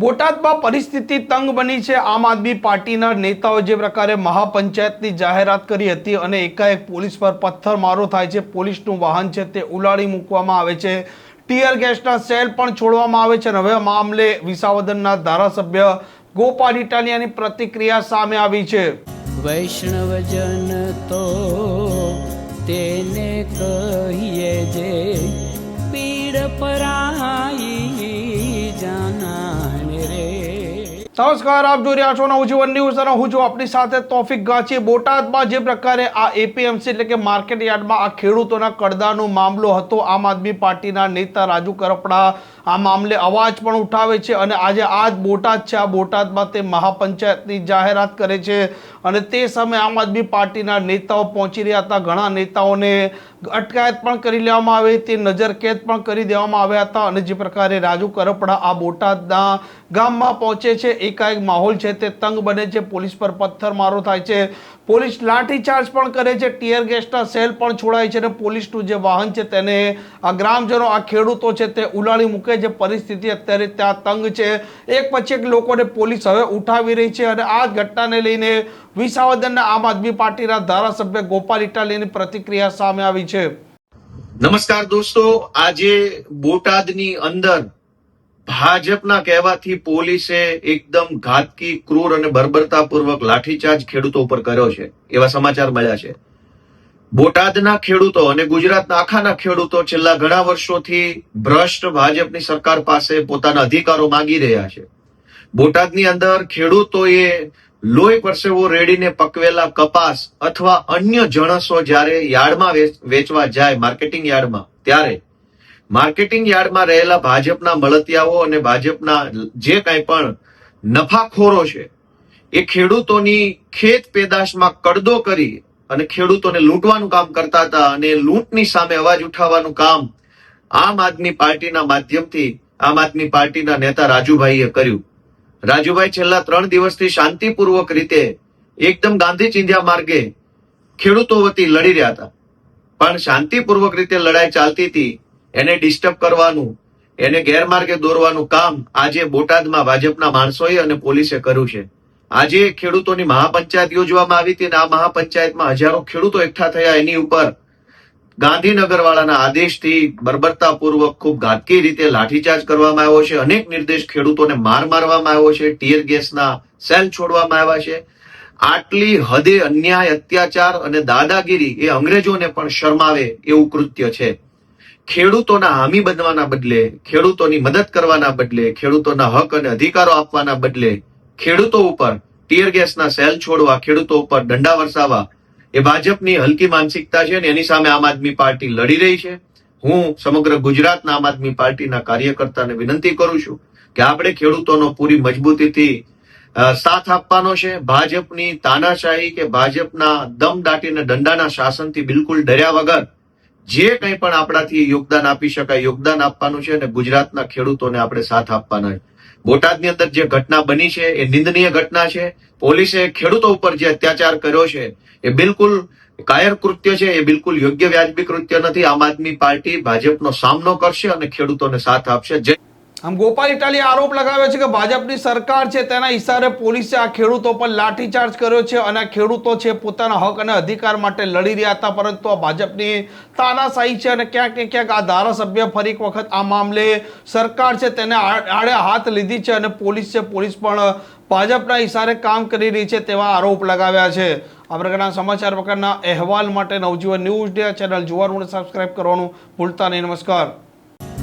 બોટાદમાં પરિસ્થિતિ તંગ બની છે. આમ આદમી પાર્ટીના નેતાઓ જે પ્રકારે મહાપંચાયતની જાહેરાત કરી હતી અને એકાએક પોલીસ પર પથ્થરમારો થાય છે. પોલીસનું વાહન છે તે ઉલાડી મૂકવામાં આવે છે. ટીયર ગેસના સેલ પણ છોડવામાં આવે છે અને હવે મામલે વિસાવદનના ધારાસભ્ય ગોપાલ ઇટાલિયાની પ્રતિક્રિયા સામે આવી છે. વૈષ્ણવજન તો તેને કહીએ જે પીડ પરાઈ નમસ્કાર, આપ જોઈ રહ્યા છો નવજીવન ન્યૂઝ અને હું છું આપની સાથે તોફિક ગાંચી. બોટાદમાં જે પ્રકારે આ એપીએમસી એટલે કે માર્કેટ યાર્ડમાં આ ખેડૂતોના કડદાનો મામલો હતો, આમ આદમી પાર્ટીના નેતા રાજુ કરપડા આ મામલે અવાજ પણ ઉઠાવે છે અને આજે આ જ બોટાદ છે. આ બોટાદમાં તે મહાપંચાયતની જાહેરાત કરે છે અને તે સમયે આમ આદમી પાર્ટીના નેતાઓ પહોંચી રહ્યા હતા. ઘણા નેતાઓને અટકાયત પણ કરી લેવામાં આવી હતી, નજરકેદ પણ કરી દેવામાં આવ્યા હતા અને જે પ્રકારે રાજુ કરપડા આ બોટાદના ગામમાં પહોંચે છે, એકાએક માહોલ છે તે તંગ બને છે, પોલીસ પર પથ્થરમારો થાય છે. પોલીસ લાઠીચાર્જ પણ કરે છે, ટીયર ગેસના સેલ પણ છોડાય છે અને પોલીસનું જે વાહન છે તેને આ ગ્રામજનો, આ ખેડૂતો છે તે ઉલાળી મૂકે છે. પરિસ્થિતિ અત્યારે ત્યાં તંગ છે. એક પછી એક લોકોને પોલીસ હવે ઉઠાવી રહી છે અને આ ઘટનાને લઈને વિસાવદનના આમ આદમી પાર્ટીના ધારાસભ્ય ગોપાલ ઇટાલીની પ્રતિક્રિયા સામે આવી છે. નમસ્કાર દોસ્તો, આજે બોટાદની અંદર ભાજપના કહેવાથી પોલીસે એકદમ ઘાતકી, ક્રૂર અને બર્બરતાપૂર્વક લાઠીચાર્જ ખેડૂતો ઉપર કર્યો છે. એવા સમાચાર મળ્યા છે. બોટાદના ખેડૂતો અને ગુજરાતના આખાના ખેડૂતો છેલ્લા ઘણા વર્ષોથી ભ્રષ્ટ ભાજપની સરકાર પાસે પોતાના અધિકારો માંગી રહ્યા છે. બોટાદની અંદર ખેડૂતોએ લોહી પરસેવો રેડીને પકવેલા કપાસ અથવા અન્ય જણસો જ્યારે યાર્ડમાં વેચવા જાય, માર્કેટિંગ યાર્ડમાં, ત્યારે માર્કેટિંગ યાર્ડમાં રહેલા ભાજપના મળતિયાઓ અને ભાજપના જે કાંઈ પણ નફાખોરો છે, એ ખેડૂતોની ખેત પેદાશમાં કડદો કરી અને ખેડૂતોને લૂંટવાનું કામ કરતા હતા અને લૂંટની સામે અવાજ ઉઠાવવાનું કામ આમ આદમી પાર્ટીના માધ્યમથી, આમ આદમી પાર્ટીના નેતા રાજુભાઈએ કર્યું. રાજુભાઈ છેલ્લા ત્રણ દિવસથી શાંતિપૂર્વક રીતે એકદમ ગાંધી ચિંધ્યા માર્ગે ખેડૂતો વતી લડી રહ્યા હતા. પણ શાંતિપૂર્વક રીતે લડાઈ ચાલતી હતી. એને ડિસ્ટર્બ કરવાનું, એને ગેરમાર્ગે દોરવાનું કામ આજે બોટાદમાં ભાજપના માણસોએ અને પોલીસે કર્યું છે. આજે ખેડૂતોની મહાપંચાયત યોજવામાં આવી હતી અને આ મહાપંચાયતમાં હજારો ખેડૂતો એકઠા થયા એની ઉપર. ગાંધીનગર વાળાના આદેશથી બર્બરતાપૂર્વક ખૂબ ઘાતકી રીતે લાઠીચાર્જ કરવામાં આવ્યો છે. અનેક નિર્દેશ ખેડૂતોને માર મારવામાં આવ્યો છે. ટીયર ગેસના સેલ છોડવામાં આવ્યા છે. આટલી હદે અન્યાય, અત્યાચાર અને દાદાગીરી એ અંગ્રેજોને પણ શરમાવે એવું કૃત્ય છે. ખેડૂતોના હામી બનવાના બદલે, ખેડૂતોની મદદ કરવાના બદલે, ખેડૂતોના હક અને અધિકારો આપવાના બદલે, ખેડૂતો ઉપર, ટીયર ગેસના સેલ છોડવા, ખેડૂતો ઉપર દંડા વરસાવવા, એ ભાજપની હલકી માનસિકતા છે અને એની સામે આમ આદમી પાર્ટી લડી રહી છે. હું સમગ્ર ગુજરાતના આમ આદમી પાર્ટીના કાર્યકર્તાને વિનંતી કરું છું કે આપણે ખેડૂતોનો પૂરી મજબૂતીથી સાથ આપવાનો છે. ભાજપની તાનાશાહી કે ભાજપના દમ દાટીને દંડાના શાસનથી બિલકુલ ડર્યા વગર જે કંઈ પણ આપણાથી યોગદાન આપી શકાય, યોગદાન આપવાનું છે અને ગુજરાતના ખેડૂતોને આપણે સાથ આપવાના છે. બોટાદની અંદર જે ઘટના બની છે, એ નિંદનીય ઘટના છે. પોલીસે ખેડૂતો ઉપર જે અત્યાચાર કર્યો છે, એ બિલકુલ કાયર કૃત્ય છે, એ બિલકુલ યોગ્ય વ્યાજબી કૃત્ય નથી. આમ આદમી પાર્ટી ભાજપનો સામનો કરશે અને ખેડૂતોને સાથ આપશે. જય આમ ગોપાલ ઇટાલી આરોપ લગાવ્યો છે કે ભાજપની સરકાર છે તેના ઇશારે પોલીસે આ ખેડૂતો પર લાઠીચાર્જ કર્યો છે અને આ ખેડૂતો છે પોતાના હક અને અધિકાર માટે લડી રહ્યા હતા, પરંતુ આ ભાજપની તાનાશાહી છે અને ક્યાંક ને ક્યાંક આ ધારાસભ્ય ફરી એક વખત આ મામલે સરકાર છે તેને આડે હાથ લીધી છે અને પોલીસ છે, પોલીસ પણ ભાજપના ઇશારે કામ કરી રહી છે તેવા આરોપ લગાવ્યા છે. આ પ્રકારના સમાચાર પ્રકારના અહેવાલ માટે નવજીવન ન્યૂઝ ડે ચેનલ જોવાનું અને સબસ્ક્રાઈબ કરવાનું ભૂલતા નહીં. નમસ્કાર.